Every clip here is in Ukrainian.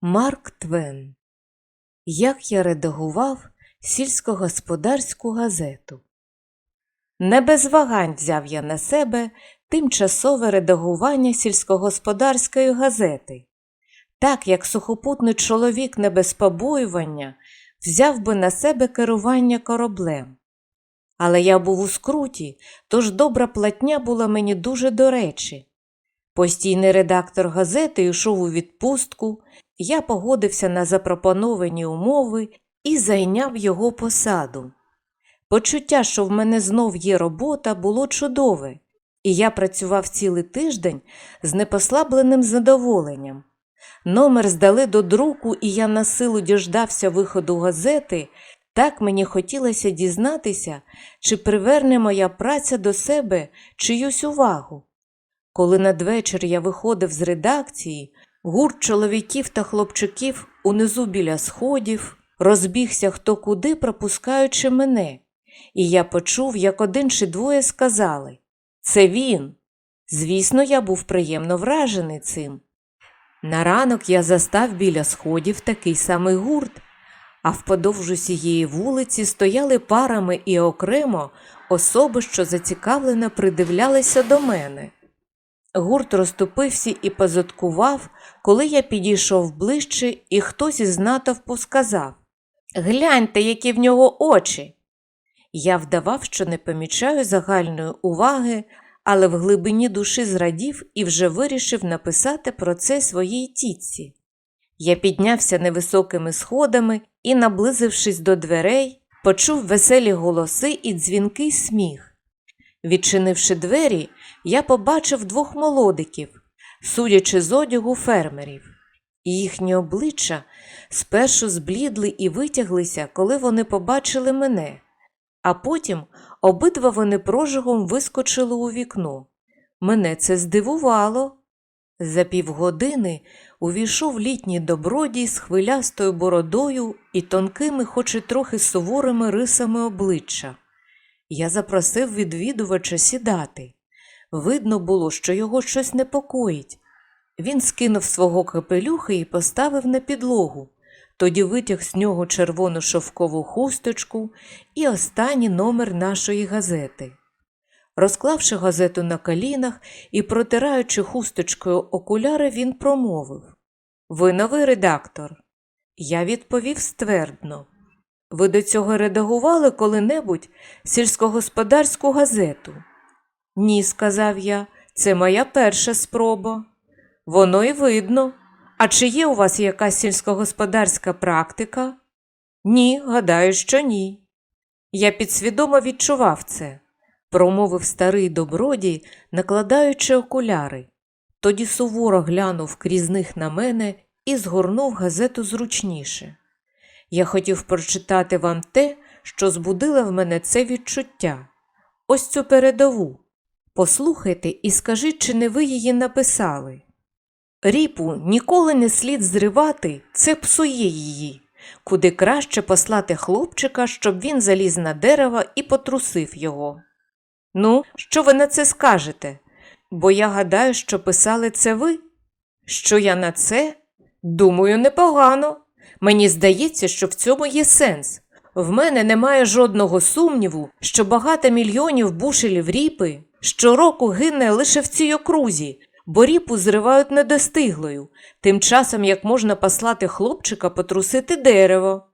Марк Твен. Як я редагував сільськогосподарську газету. Не без вагань взяв я на себе тимчасове редагування сільськогосподарської газети, так як сухопутний чоловік не без побоювання взяв би на себе керування кораблем. Але я був у скруті, тож добра платня була мені дуже до речі. Постійний редактор газети йшов у відпустку, я погодився на запропоновані умови і зайняв його посаду. Почуття, що в мене знов є робота, було чудове, і я працював цілий тиждень з непослабленим задоволенням. Номер здали до друку, і я на силу діждався виходу газети. Так мені хотілося дізнатися, чи приверне моя праця до себе чиюсь увагу. Коли надвечір я виходив з редакції, гурт чоловіків та хлопчиків унизу біля сходів розбігся хто куди, пропускаючи мене, і я почув, як один чи двоє сказали Це він. Звісно, я був приємно вражений цим. На ранок я застав біля сходів такий самий гурт, а вподовж усієї вулиці стояли парами і окремо особи, що зацікавлено придивлялися до мене. Гурт розступився і позадкував, коли я підійшов ближче, і хтось із натовпу сказав Гляньте, які в нього очі. Я вдавав, що не помічаю загальної уваги, але в глибині душі зрадів і вже вирішив написати про це своїй тітці. Я піднявся невисокими сходами і, наблизившись до дверей, почув веселі голоси і дзвінкий сміх. Відчинивши двері, я побачив двох молодиків, судячи з одягу фермерів. Їхні обличчя спершу зблідли і витяглися, коли вони побачили мене, а потім обидва вони прожигом вискочили у вікно. Мене це здивувало. За півгодини увійшов літній добродій з хвилястою бородою і тонкими, хоч і трохи суворими рисами обличчя. Я запросив відвідувача сідати. Видно було, що його щось непокоїть. Він скинув свого капелюха і поставив на підлогу, тоді витяг з нього червону шовкову хусточку і останній номер нашої газети. Розклавши газету на колінах і протираючи хусточкою окуляри, він промовив Ви новий редактор. Я відповів ствердно. Ви до цього редагували коли-небудь сільськогосподарську газету? Ні, сказав я, це моя перша спроба. Воно й видно. А чи є у вас якась сільськогосподарська практика? Ні, гадаю, що ні. Я підсвідомо відчував це, промовив старий добродій, накладаючи окуляри. Тоді суворо глянув крізь них на мене і згорнув газету зручніше. Я хотів прочитати вам те, що збудило в мене це відчуття. Ось цю передову. Послухайте і скажіть, чи не ви її написали. Ріпу ніколи не слід зривати, це псує її, куди краще послати хлопчика, щоб він заліз на дерево і потрусив його. Ну, що ви на це скажете? Бо я гадаю, що писали це ви. Що я на це? Думаю, непогано. Мені здається, що в цьому є сенс. В мене немає жодного сумніву, що багато мільйонів бушелів ріпи щороку гине лише в цій окрузі, бо ріпу зривають недостиглою, тим часом як можна послати хлопчика потрусити дерево.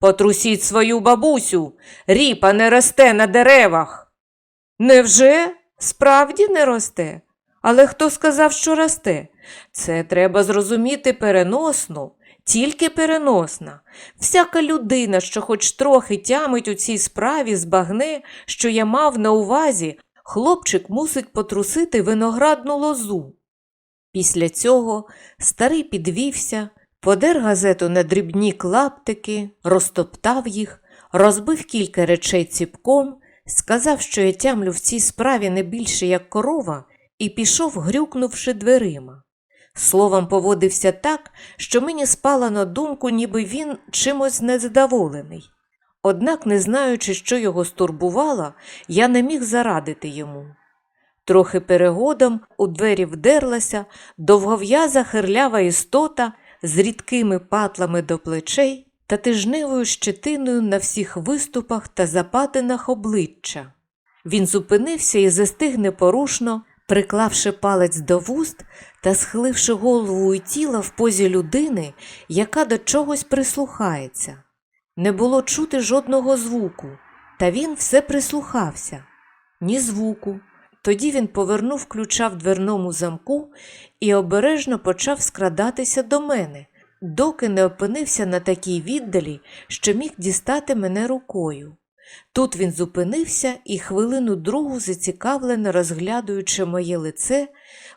Потрусіть свою бабусю, ріпа не росте на деревах. Невже? Справді не росте? Але хто сказав, що росте? Це треба зрозуміти переносно, тільки переносна. Всяка людина, що хоч трохи тямить у цій справі, збагне, що я мав на увазі, хлопчик мусить потрусити виноградну лозу. Після цього старий підвівся, подер газету на дрібні клаптики, розтоптав їх, розбив кілька речей ціпком, сказав, що я тямлю в цій справі не більше, як корова, і пішов, грюкнувши дверима. Словом, поводився так, що мені спала на думку, ніби він чимось незадоволений. Однак, не знаючи, що його стурбувало, я не міг зарадити йому. Трохи перегодом у двері вдерлася довгов'яза хирлява істота з рідкими патлами до плечей та тижневою щетиною на всіх виступах та запатинах обличчя. Він зупинився і застиг непорушно, приклавши палець до вуст та схиливши голову і тіло в позі людини, яка до чогось прислухається. Не було чути жодного звуку, та він все прислухався. Ні звуку. Тоді він повернув ключа в дверному замку і обережно почав скрадатися до мене, доки не опинився на такій віддалі, що міг дістати мене рукою. Тут він зупинився і хвилину другу, зацікавлено розглядуючи моє лице,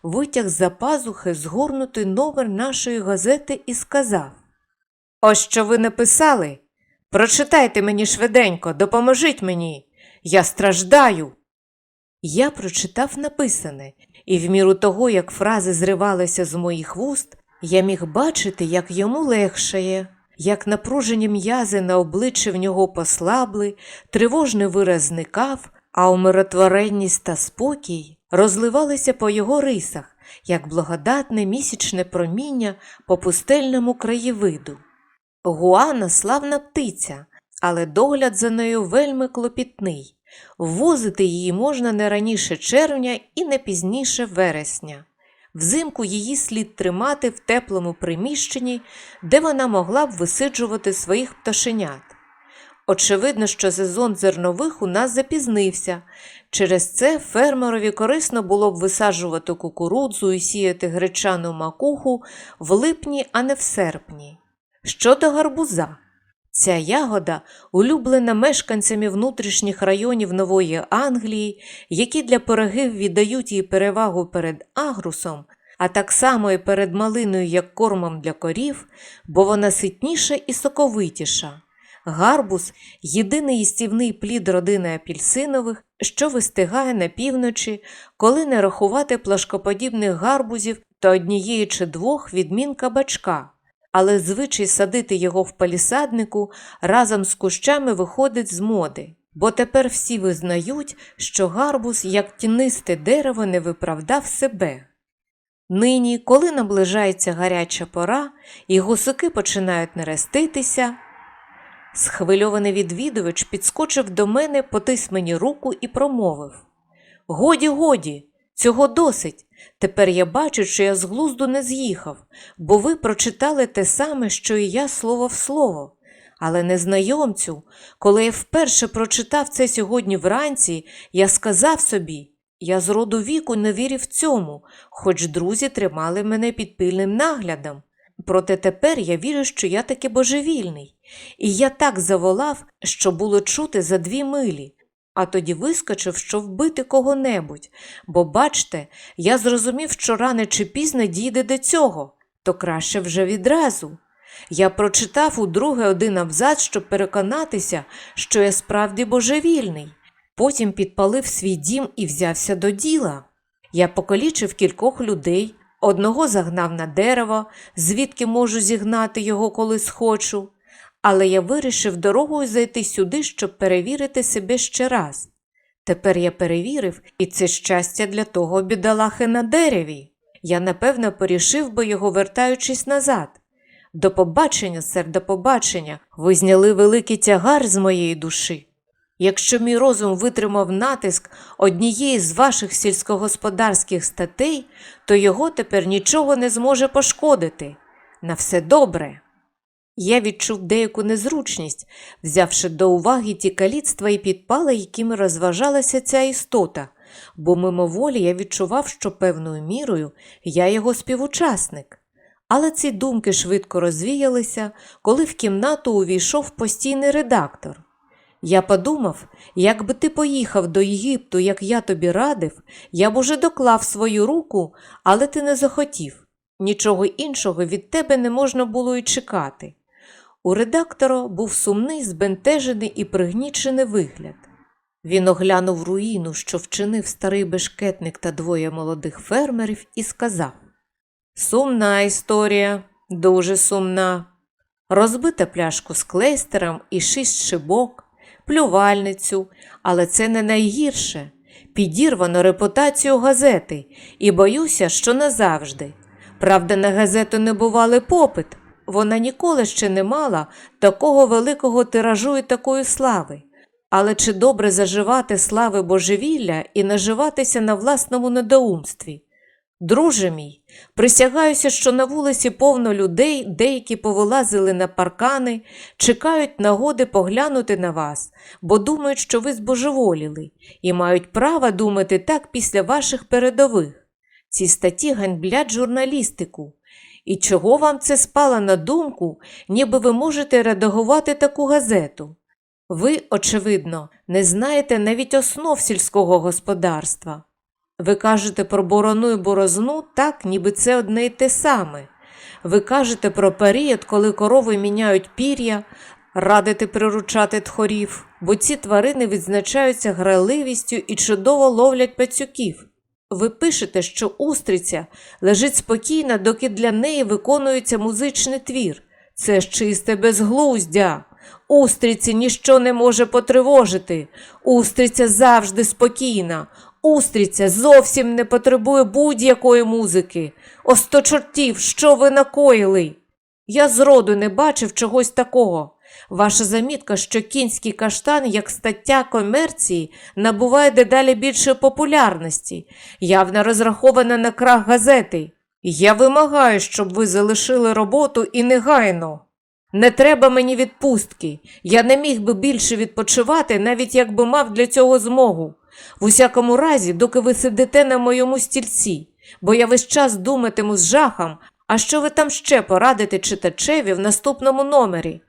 витяг з-за пазухи згорнутий номер нашої газети і сказав: Ось що ви написали. Прочитайте мені швиденько, допоможіть мені. Я страждаю. Я прочитав написане, і в міру того, як фрази зривалися з моїх вуст, я міг бачити, як йому легшає, як напружені м'язи на обличчі в нього послабли, тривожний вираз зникав, а умиротвореність та спокій розливалися по його рисах, як благодатне місячне проміння по пустельному краєвиду. Гуана славна птиця, але догляд за нею вельми клопітний. Ввозити її можна не раніше червня і не пізніше вересня. Взимку її слід тримати в теплому приміщенні, де вона могла б висиджувати своїх пташенят. Очевидно, що сезон зернових у нас запізнився. Через це фермерові корисно було б висаджувати кукурудзу і сіяти гречану макуху в липні, а не в серпні. Щодо гарбуза. Ця ягода улюблена мешканцями внутрішніх районів Нової Англії, які для пирогів віддають їй перевагу перед агрусом, а так само і перед малиною як кормом для корів, бо вона ситніша і соковитіша. Гарбуз єдиний їстівний плід родини апельсинових, що вистигає на півночі, коли не рахувати плашкоподібних гарбузів та однієї чи двох відмін кабачка але звичай садити його в палісаднику разом з кущами виходить з моди, бо тепер всі визнають, що гарбуз, як тінисте дерево, не виправдав себе. Нині, коли наближається гаряча пора і гусики починають нереститися, схвильований відвідувач підскочив до мене, потис мені руку і промовив Годі, годі, цього досить. Тепер я бачу, що я з глузду не з'їхав, бо ви прочитали те саме, що і я слово в слово. Але незнайомцю, коли я вперше прочитав це сьогодні вранці, я сказав собі я з роду віку не вірив цьому, хоч друзі тримали мене під пильним наглядом. Проте тепер я вірю, що я таки божевільний, і я так заволав, що було чути за дві милі а тоді вискочив, щоб вбити кого-небудь, бо, бачте, я зрозумів, що рано чи пізно дійде до цього, то краще вже відразу. Я прочитав удруге один абзац, щоб переконатися, що я справді божевільний. Потім підпалив свій дім і взявся до діла. Я покалічив кількох людей, одного загнав на дерево, звідки можу зігнати його, коли схочу але я вирішив дорогою зайти сюди, щоб перевірити себе ще раз. Тепер я перевірив, і це щастя для того бідолахи на дереві. Я напевно порішив би його, вертаючись назад. До побачення, сер, до побачення, ви зняли великий тягар з моєї душі. Якщо мій розум витримав натиск однієї з ваших сільськогосподарських статей, то його тепер нічого не зможе пошкодити. На все добре. Я відчув деяку незручність, взявши до уваги ті каліцтва і підпали, якими розважалася ця істота, бо мимоволі я відчував, що певною мірою я його співучасник. Але ці думки швидко розвіялися, коли в кімнату увійшов постійний редактор. Я подумав, якби ти поїхав до Єгипту, як я тобі радив, я б уже доклав свою руку, але ти не захотів. Нічого іншого від тебе не можна було й чекати. У редактора був сумний, збентежений і пригнічений вигляд. Він оглянув руїну, що вчинив старий бешкетник та двоє молодих фермерів, і сказав Сумна історія, дуже сумна. Розбита пляшку з клейстером і шість шибок, плювальницю, але це не найгірше. Підірвано репутацію газети, і боюся, що назавжди. Правда, на газету не бували попит. Вона ніколи ще не мала такого великого тиражу і такої слави. Але чи добре заживати слави божевілля і наживатися на власному недоумстві? Друже мій, присягаюся, що на вулиці повно людей, деякі повилазили на паркани, чекають нагоди поглянути на вас, бо думають, що ви збожеволіли, і мають право думати так після ваших передових. Ці статті ганьблять журналістику. І чого вам це спало на думку, ніби ви можете редагувати таку газету? Ви, очевидно, не знаєте навіть основ сільського господарства. Ви кажете про борону і борозну так, ніби це одне й те саме. Ви кажете про період, коли корови міняють пір'я, радите приручати тхорів, бо ці тварини відзначаються граливістю і чудово ловлять пацюків. Ви пишете, що устриця лежить спокійно, доки для неї виконується музичний твір. Це ж чисте безглуздя. Устриці ніщо не може потривожити. Устриця завжди спокійна. Устриця зовсім не потребує будь-якої музики. О сто чортів, що ви накоїли? Я зроду не бачив чогось такого. Ваша замітка, що кінський каштан як стаття комерції набуває дедалі більшої популярності, явно розрахована на крах газети. Я вимагаю, щоб ви залишили роботу і негайно. Не треба мені відпустки. Я не міг би більше відпочивати, навіть якби мав для цього змогу. В усякому разі, доки ви сидите на моєму стільці, бо я весь час думатиму з жахом, а що ви там ще порадите читачеві в наступному номері.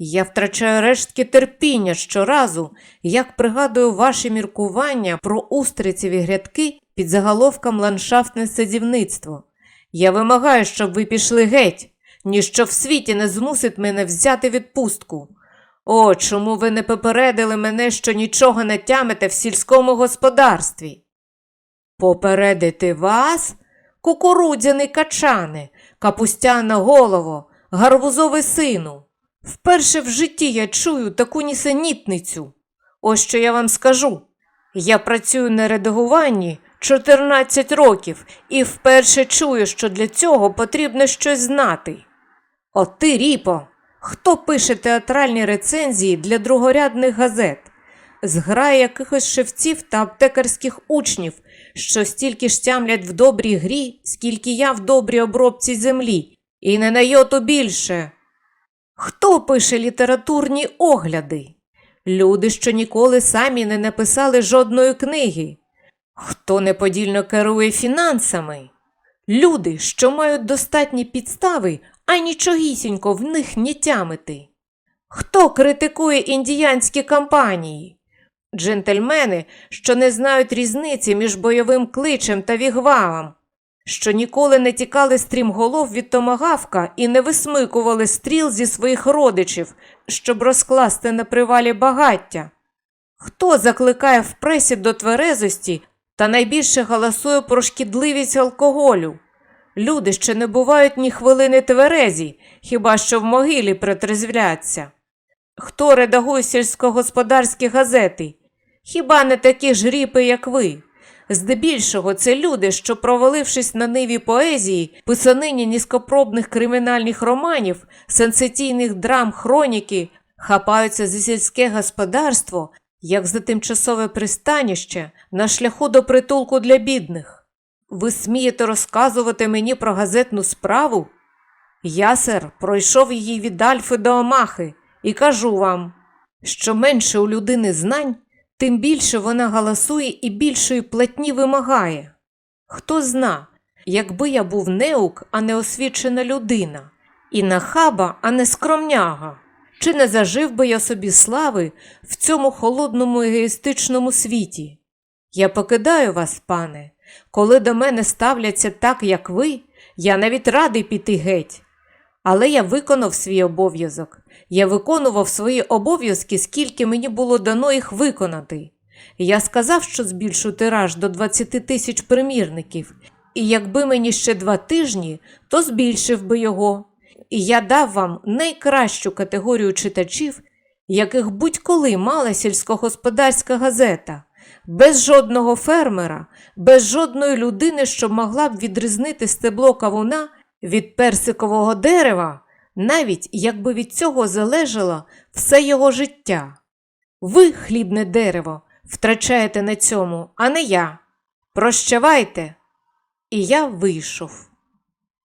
Я втрачаю рештки терпіння щоразу, як пригадую ваші міркування про устрицеві грядки під заголовком ландшафтне садівництво. Я вимагаю, щоб ви пішли геть, ніщо в світі не змусить мене взяти відпустку. О, чому ви не попередили мене, що нічого не тямите в сільському господарстві? Попередити вас, кукурудзяний качане, капустяна голово, гарбузовий сину. Вперше в житті я чую таку нісенітницю. Ось що я вам скажу. Я працюю на редагуванні 14 років і вперше чую, що для цього потрібно щось знати. От ти, Ріпо, хто пише театральні рецензії для другорядних газет? Зграє якихось шевців та аптекарських учнів, що стільки ж тямлять в добрій грі, скільки я в добрій обробці землі, і не на йоту більше. Хто пише літературні огляди? Люди, що ніколи самі не написали жодної книги. Хто неподільно керує фінансами? Люди, що мають достатні підстави, а нічогісінько в них не тямити. Хто критикує індіянські кампанії? Джентльмени, що не знають різниці між бойовим кличем та вігвамом, що ніколи не тікали стрімголов від томагавка і не висмикували стріл зі своїх родичів, щоб розкласти на привалі багаття. Хто закликає в пресі до тверезості та найбільше галасує про шкідливість алкоголю? Люди ще не бувають ні хвилини тверезі, хіба що в могилі притрезвляться. Хто редагує сільськогосподарські газети? Хіба не такі ж ріпи, як ви? Здебільшого це люди, що, провалившись на ниві поезії, писанині низькопробних кримінальних романів, сенсаційних драм, хроніки, хапаються за сільське господарство, як за тимчасове пристаніще на шляху до притулку для бідних. Ви смієте розказувати мені про газетну справу? Я, сер, пройшов її від Альфи до Омахи і кажу вам, що менше у людини знань, тим більше вона галасує і більшої платні вимагає. Хто зна, якби я був неук, а не освічена людина, і нахаба, а не скромняга, чи не зажив би я собі слави в цьому холодному егоїстичному світі? Я покидаю вас, пане, коли до мене ставляться так, як ви, я навіть радий піти геть. Але я виконав свій обов'язок. Я виконував свої обов'язки, скільки мені було дано їх виконати. Я сказав, що збільшу тираж до 20 тисяч примірників, і якби мені ще два тижні, то збільшив би його. І я дав вам найкращу категорію читачів, яких будь-коли мала сільськогосподарська газета, без жодного фермера, без жодної людини, що могла б відрізнити стебло кавуна від персикового дерева, навіть якби від цього залежало все його життя. Ви, хлібне дерево, втрачаєте на цьому, а не я. Прощавайте. І я вийшов.